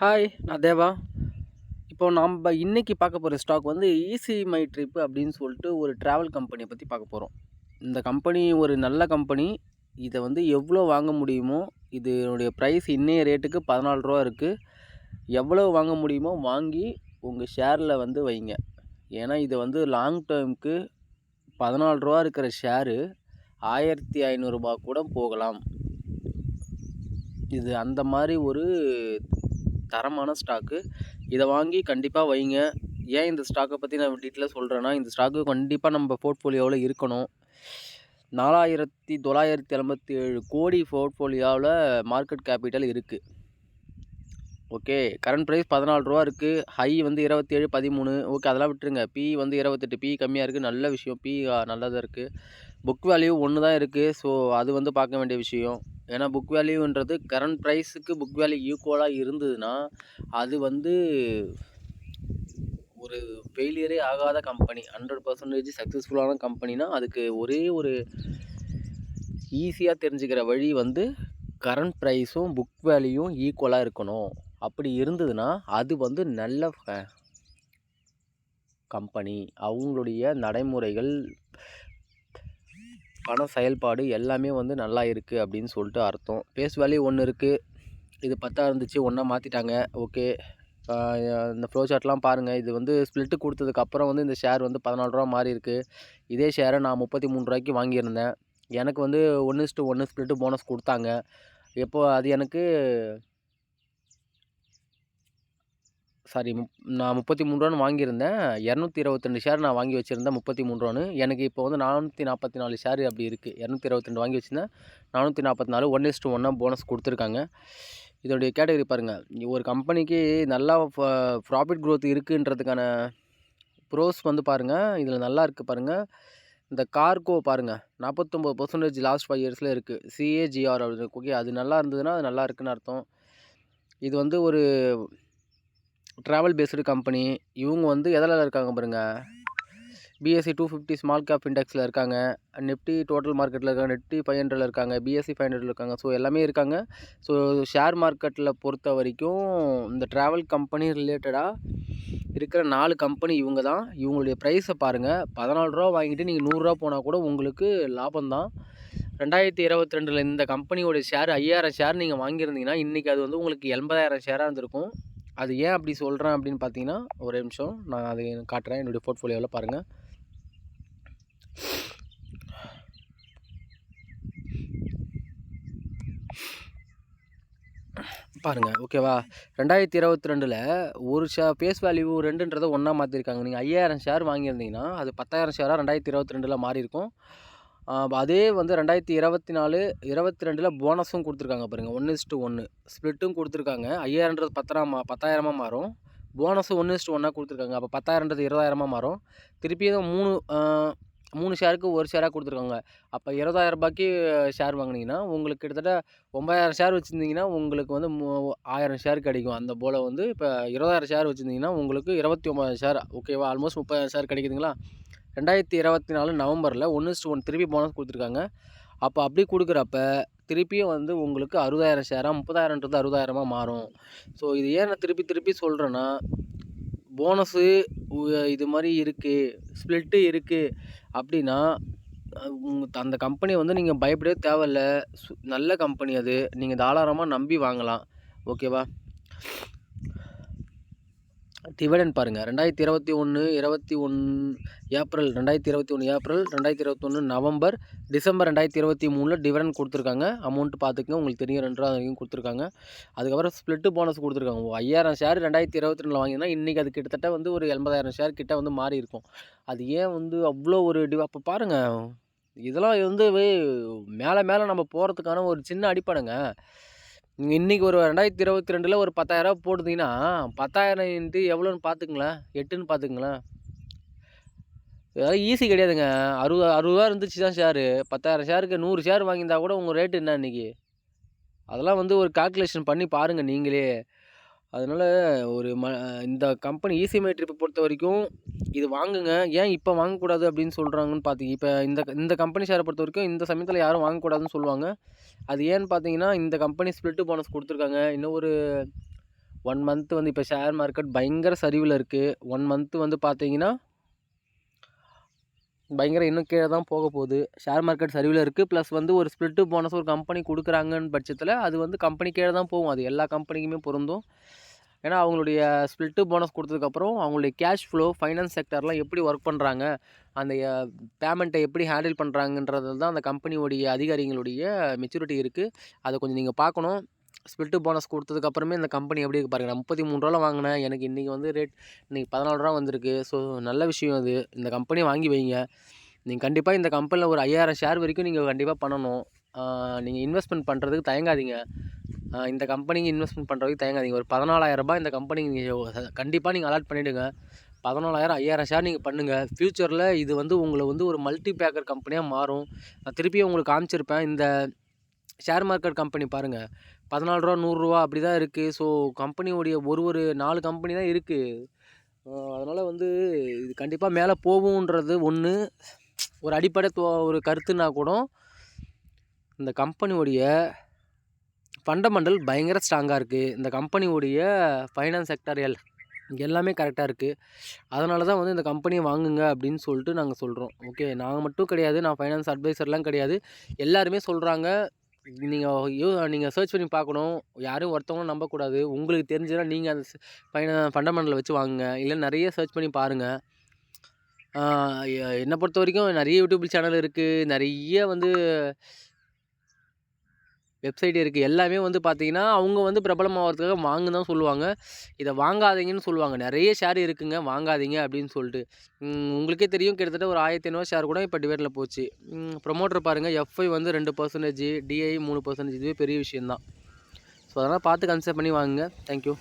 Hi நான் தேவா. இப்போ நம்ம இன்றைக்கி பார்க்க போகிற ஸ்டாக் வந்து ஈஸி மை ட்ரிப் அப்படின்னு சொல்லிட்டு ஒரு ட்ராவல் கம்பெனியை பற்றி பார்க்க போகிறோம் இந்த கம்பெனி ஒரு நல்ல கம்பெனி இதை வந்து எவ்வளோ வாங்க முடியுமோ இதனுடைய ப்ரைஸ் இன்னைய ரேட்டுக்கு பதினாலு ரூபா இருக்குது எவ்வளோ வாங்க முடியுமோ வாங்கி உங்கள் ஷேரில் வந்து வைங்க. ஏன்னா இது வந்து லாங் டேர்முக்கு பதினாலு ரூபா இருக்கிற ஷேரு ஆயிரத்தி ஐநூறுரூபா கூட போகலாம். இது அந்த மாதிரி ஒரு தரமான ஸ்டாக்கு இதை வாங்கி கண்டிப்பாக வைங்க. ஏன் இந்த ஸ்டாக்கை பற்றி நான் டீட்டெயிலாக சொல்கிறேன்னா இந்த ஸ்டாக்கு கண்டிப்பாக நம்ம போர்ட்ஃபோலியோவில் இருக்கணும். நாலாயிரத்தி தொள்ளாயிரத்தி எண்பத்தி ஏழு கோடி போர்ட்ஃபோலியோவில் மார்க்கெட் கேபிட்டல் இருக்குது ஓகே கரண்ட் ப்ரைஸ் பதினாலு ரூபா இருக்குது ஹை வந்து இருபத்தேழு பதிமூணு. ஓகே அதெல்லாம் விட்டுருங்க. பி வந்து இருபத்தெட்டு பி கம்மியாக இருக்குது நல்ல விஷயம். பி நல்லதாக இருக்குது புக் வேல்யூ ஒன்று தான் இருக்குது ஸோ அது வந்து பார்க்க வேண்டிய விஷயம். ஏன்னா புக் வேல்யூன்றது கரண்ட் ப்ரைஸுக்கு புக் வேல்யூ ஈக்குவலாக இருந்ததுன்னா அது வந்து ஒரு ஃபெயிலியரே ஆகாத கம்பெனி ஹண்ட்ரட் பர்சன்டேஜ் சக்ஸஸ்ஃபுல்லான கம்பெனினா அதுக்கு ஒரே ஒரு ஈஸியாக தெரிஞ்சுக்கிற வழி வந்து கரண்ட் ப்ரைஸும் புக் வேல்யூவும் ஈக்குவலாக இருக்கணும். அப்படி இருந்ததுன்னா அது வந்து நல்ல கம்பெனி அவங்களுடைய நடைமுறைகள் பண செயல்பாடு எல்லாமே வந்து நல்லா இருக்குது அப்படின்னு சொல்லிட்டு அர்த்தம். பேஸ் வேல்யூ ஒன்று இருக்குது இது பத்தா இருந்துச்சு ஒன்றா மாற்றிட்டாங்க ஓகே. இந்த ஃப்ளோ சார்ட்லாம் பாருங்கள் இது வந்து ஸ்ப்ளிட்டு கொடுத்ததுக்கப்புறம் வந்து இந்த ஷேர் வந்து பதினாலு ரூபா மாறி இருக்குது இதே ஷேரை நான் முப்பத்தி மூணு ரூபாய்க்கு வாங்கியிருந்தேன். எனக்கு வந்து ஒன்று இஸ்ட்டு ஒன்று ஸ்ப்ளிட்டு போனஸ் கொடுத்தாங்க. எப்போ அது எனக்கு சாரி முப் நான் முப்பத்தி மூணு ரூபான்னு வாங்கியிருந்தேன். இரநூத்தி இருபத்தெண்டு ஷேர் நான் வாங்கி வச்சுருந்தேன் முப்பத்தி மூணு ரூபான்னு எனக்கு இப்போ வந்து நானூற்றி நாற்பத்தி நாலு ஷேர் அப்படி இருக்குது இரநூத்தி இருபத்தெண்டு வாங்கி வச்சுருந்தேன். நானூற்றி நாற்பத்தி நாலு ஒன் இஸ்ட்டு ஒன்றா போனஸ் கொடுத்துருக்காங்க. இதோடைய கேட்டகரி பாருங்கள் ஒரு கம்பெனிக்கு நல்லா ப்ராஃபிட் க்ரோத் இருக்குன்றதுக்கான ப்ரோஸ் வந்து பாருங்கள் இதில் நல்லா இருக்குது பாருங்கள் இந்த கார்கோ பாருங்கள் நாற்பத்தொம்பது பர்சன்டேஜ் லாஸ்ட் ஃபைவ் இயர்ஸில் இருக்குது சிஏஜிஆர் அப்படின்னு ஓகே அது நல்லா இருந்ததுன்னா அது நல்லா இருக்குன்னு அர்த்தம். இது வந்து ஒரு ட்ராவல் பேஸ்டு கம்பெனி இவங்க வந்து எதில் இருக்காங்க பாருங்கள் BSE two fifty small cap இண்டெக்ஸில் இருக்காங்க. நிஃப்டி டோட்டல் மார்க்கெட்டில் இருக்காங்க. நிஃப்டி ஃபைவ் ஹண்ட்ரடில் இருக்காங்க. பிஎஸ்சி ஃபைவ் ஹண்ட்ரடில் இருக்காங்க. ஸோ எல்லாமே இருக்காங்க. ஸோ ஷேர் மார்க்கெட்டில் பொறுத்த வரைக்கும் இந்த ட்ராவல் கம்பெனி ரிலேட்டடாக இருக்கிற நாலு கம்பெனி இவங்க தான். இவங்களுடைய ப்ரைஸை பாருங்கள் பதினாலு ரூபா வாங்கிட்டு நீங்கள் நூறுரூவா போனால் கூட உங்களுக்கு லாபம் தான். ரெண்டாயிரத்தி இருபத்தி ரெண்டில் இந்த கம்பெனியோடைய ஷேர் ஐயாயிரம் ஷேர் நீங்கள் வாங்கியிருந்தீங்கன்னா இன்றைக்கி அது வந்து உங்களுக்கு எண்பதாயிரம் ஷேராக இருந்திருக்கும். அது ஏன் அப்படி சொல்கிறேன் அப்படின்னு பார்த்தீங்கன்னா ஒரு நிமிஷம். நான் அதை காட்டுறேன். என்னுடைய போர்ட்ஃபோலியோவில் பாருங்கள் பாருங்கள் ஓகேவா? ரெண்டாயிரத்தி இருபத்தி ரெண்டில் ஒரு ஷே ஃபேஸ் வேல்யூ ரெண்டுன்றதை ஒன்றா மாற்றிருக்காங்க நீங்கள் ஐயாயிரம் ஷேர் வாங்கியிருந்தீங்கன்னா அது பத்தாயிரம் ஷேராக ரெண்டாயிரத்தி இருபத்தி ரெண்டில் மாறி இருக்கும் அதே வந்து ரெண்டாயிரத்தி இருபத்தி நாலு இருபத்தி ரெண்டில் போனஸும் கொடுத்துருக்காங்க பாருங்கள் ஒன்று இஸ்ட்டு ஒன்று ஸ்ப்ளிட்டும் கொடுத்துருக்காங்க. ஐயாயிரன்றது பத்தாயிரமா பத்தாயிரமாக மாறும். போனஸும் ஒன்று இஸ்ட்டு ஒன்றா கொடுத்துருக்காங்க. அப்போ பத்தாயிரன்றது இருபதாயிரமாக மாறும். திருப்பியும் மூணு மூணு ஷேருக்கு ஒரு ஷேராக கொடுத்துருக்காங்க. அப்போ இருபதாயிரம் ரூபாய்க்கு ஷேர் வாங்கினீங்கன்னா உங்களுக்கு கிட்டத்தட்ட ஒம்பதாயிரம் ஷேர் வச்சுருந்தீங்கன்னா உங்களுக்கு வந்து ஆயிரம் ஷேர் கிடைக்கும். அந்த போல் வந்து இப்போ இருபதாயிரம் ஷேர் வச்சுருந்தீங்கன்னா உங்களுக்கு இருபத்தி ஒம்பதாயிரம் ஷேர் ஓகேவா ஆல்மோஸ்ட் முப்பதாயிரம் ஷேர் கிடைக்குதுங்களா? ரெண்டாயிரத்தி இருபத்தி நாலு நவம்பரில் ஒன்று ஒன் திருப்பி போனஸ் கொடுத்துருக்காங்க. அப்போ அப்படி கொடுக்குறப்ப திருப்பியும் வந்து உங்களுக்கு அறுபதாயிரம் ஷேராக முப்பதாயிரன்றது அறுபதாயிரமாக மாறும். ஸோ இது ஏன் நான் திருப்பி திருப்பி சொல்கிறேன்னா போனஸு இது மாதிரி இருக்குது ஸ்ப்ளிட்டு இருக்குது அப்படின்னா அந்த கம்பெனியை வந்து நீங்கள் பயப்படவே தேவையில்ல. நல்ல கம்பெனி அது. நீங்கள் தாராளமாக நம்பி வாங்கலாம். ஓகேவா டிவிடன் பாருங்கள் ரெண்டாயிரத்தி இருபத்தி ஒன்று இருபத்தி ஒன் ஏப்ரல் ரெண்டாயிரத்தி இருபத்தி ஒன்று ஏப்ரல் ரெண்டாயிரத்தி இருபத்தொன்று நவம்பர் டிசம்பர் ரெண்டாயிரத்தி இருபத்தி மூணில் டிவிடன் கொடுத்துருக்காங்க. அமௌண்ட் பார்த்துக்கங்க உங்களுக்கு தெரியும் ரெண்டு ரூபா வரைக்கும் கொடுத்துருக்காங்க. அதுக்கப்புறம் ஸ்ப்ளிட்டு போனஸ் கொடுத்துருக்காங்க. ஐயாயிரம் ஷேர் ரெண்டாயிரத்தி இருபத்தி ரெண்டில் வாங்கினா இன்றைக்கி அது கிட்டத்தட்ட வந்து ஒரு எண்பதாயிரம் ஷேர் கிட்டே வந்து மாறி இருக்கும். அது ஏன் வந்து அவ்வளோ ஒரு டிவ் அப்போ பாருங்கள் இதெல்லாம் வந்து மேலே மேலே நம்ம போகிறதுக்கான ஒரு சின்ன அடிப்படைங்க. இன்றைக்கி ஒரு ரெண்டாயிரத்தி இருபத்தி ரெண்டில் ஒரு பத்தாயிரரூவா போட்டுருந்தீங்கன்னா பத்தாயிரம் இன்ட்டு எவ்வளோன்னு பார்த்துங்களேன் எட்டுன்னு பார்த்துங்களேன் இதெல்லாம் ஈஸி கிடையாதுங்க. அறுபது அறுபதுவா இருந்துச்சு தான் ஷேரு பத்தாயிரம் ஷேருக்கு நூறு ஷேர் வாங்கியிருந்தா கூட உங்கள் ரேட்டு என்ன இன்றைக்கி அதெல்லாம் வந்து ஒரு கால்குலேஷன் பண்ணி பாருங்கள் நீங்களே. அதனால் ஒரு ம இந்த கம்பெனி இசிஎம்ஐ ட்ரிப்பை பொறுத்த வரைக்கும் இது வாங்குங்க. ஏன் இப்போ வாங்கக்கூடாது அப்படின்னு சொல்கிறாங்கன்னு பார்த்தீங்க இப்போ இந்த இந்த கம்பெனி ஷேரை பொறுத்த வரைக்கும் இந்த சமயத்தில் யாரும் வாங்கக்கூடாதுன்னு சொல்லுவாங்க. அது ஏன்னு பார்த்தீங்கன்னா இந்த கம்பெனி ஸ்ப்ளிட்டு போனஸ் கொடுத்துருக்காங்க. இன்னும் ஒரு ஒன் மந்த்து வந்து இப்போ ஷேர் மார்க்கெட் பயங்கர சரிவில் இருக்குது ஒன் மந்த்து வந்து பார்த்தீங்கன்னா பயங்கர இன்னும் கீழே தான் போக போகுது. ஷேர் மார்க்கெட் சரிவில் இருக்குது ப்ளஸ் வந்து ஒரு ஸ்ப்ளிட்டு போனஸ் ஒரு கம்பெனி கொடுக்குறாங்கன்னு பட்சத்தில் அது வந்து கம்பெனி கீழே தான் போகும். அது எல்லா கம்பெனிக்குமே பொருந்தும். ஏன்னா அவங்களுடைய ஸ்ப்ளிட்டு போனஸ் கொடுத்ததுக்கப்புறம் அவங்களுடைய கேஷ் ஃப்ளோ ஃபைனான்ஸ் செக்டர்லாம் எப்படி ஒர்க் பண்ணுறாங்க அந்த பேமெண்ட்டை எப்படி ஹேண்டில் பண்ணுறாங்கன்றது தான் அந்த கம்பெனியோடைய அதிகாரிகளுடைய மெச்சூரிட்டி இருக்குது அதை கொஞ்சம் நீங்கள் பார்க்கணும். ஸ்பில்ட்டு போனஸ் கொடுத்ததுக்கப்புறமே இந்த கம்பெனி எப்படி இருக்கு. பாருங்கள் முப்பத்தி மூணு ரூபாவில் வாங்கினேன். எனக்கு இன்றைக்கி வந்து ரேட் இன்றைக்கி பதினாலு ரூபா வந்திருக்கு. ஸோ நல்ல விஷயம் அது. இந்த கம்பெனி வாங்கி வைங்க. நீங்கள் கண்டிப்பாக இந்த கம்பெனியில் ஒரு ஐயாயிரம் ஷேர் வரைக்கும் நீங்கள் கண்டிப்பாக பண்ணணும். நீங்கள் இன்வெஸ்ட்மெண்ட் பண்ணுறதுக்கு தயங்காதீங்க. இந்த கம்பெனிக்கு இன்வெஸ்ட்மெண்ட் பண்ணுறதுக்கு தயங்காதீங்க. ஒரு பதினாலாயிரரூபா இந்த கம்பெனிக்கு நீங்கள் கண்டிப்பாக நீங்கள் அலாட் பண்ணிவிடுங்க பதினாலாயிரம் ஐயாயிரம் ஷேர் நீங்கள் பண்ணுங்கள் ஃப்யூச்சரில் இது வந்து உங்களை வந்து ஒரு மல்டி பேக்கர் கம்பெனியாக மாறும். நான் திருப்பியும் உங்களுக்கு காமிச்சிருப்பேன். இந்த ஷேர் மார்க்கெட் கம்பெனி பாருங்கள் பதினாலு ரூபா நூறுரூவா அப்படி தான் இருக்குது ஸோ கம்பெனியோடைய ஒரு ஒரு நாலு கம்பெனி தான் இருக்குது அதனால் வந்து இது கண்டிப்பாக மேலே போகுன்றது ஒன்று ஒரு அடிப்படை ஒரு கருத்துனா கூட இந்த கம்பெனியோடைய ஃபண்டமெண்டல் பயங்கர ஸ்ட்ராங்காக இருக்குது இந்த கம்பெனியோடைய ஃபைனான்ஸ் செக்டர் எல் எல்லாமே கரெக்டாக இருக்குது அதனால தான் வந்து இந்த கம்பெனியை வாங்குங்க அப்படின்னு சொல்லிட்டு நாங்கள் சொல்கிறோம் ஓகே நாங்கள் மட்டும் கிடையாது. நான் ஃபைனான்ஸ் அட்வைசர்லாம் கிடையாது. எல்லாருமே சொல்கிறாங்க நீங்கள் யூ நீங்கள் சர்ச் பண்ணி பார்க்கணும். யாரும் ஒருத்தவங்களும் நம்பக்கூடாது. உங்களுக்கு தெரிஞ்சுன்னா நீங்கள் அந்த ஃபைன ஃபண்டமெண்டலில் வச்சு வாங்குங்க. இல்லை நிறைய சர்ச் பண்ணி பாருங்கள் என்னை பொறுத்த வரைக்கும் நிறைய யூடியூப் சேனல் இருக்குது நிறைய வந்து வெப்சைட் இருக்குது எல்லாமே வந்து பார்த்தீங்கன்னா அவங்க வந்து பிரபலமாகிறதுக்காக வாங்கு தான் சொல்லுவாங்க. இதை வாங்காதீங்கன்னு சொல்லுவாங்க. நிறைய ஷேர் இருக்குங்க. வாங்காதீங்க அப்படின்னு சொல்லிட்டு. உங்களுக்கே தெரியும். கிட்டத்தட்ட ஒரு ஆயிரத்தி ஐநூறு ஷேர் கூட இப்போ டிவேட்டில் போச்சு. ப்ரொமோட்டர் பாருங்கள் எஃப்ஐ வந்து ரெண்டு பர்சன்டேஜ் டிஐ மூணு பர்சன்டேஜ் இதுவே பெரிய விஷயந்தான் ஸோ அதெல்லாம் பார்த்து கன்சிடர் பண்ணி வாங்குங்க. தேங்க்யூ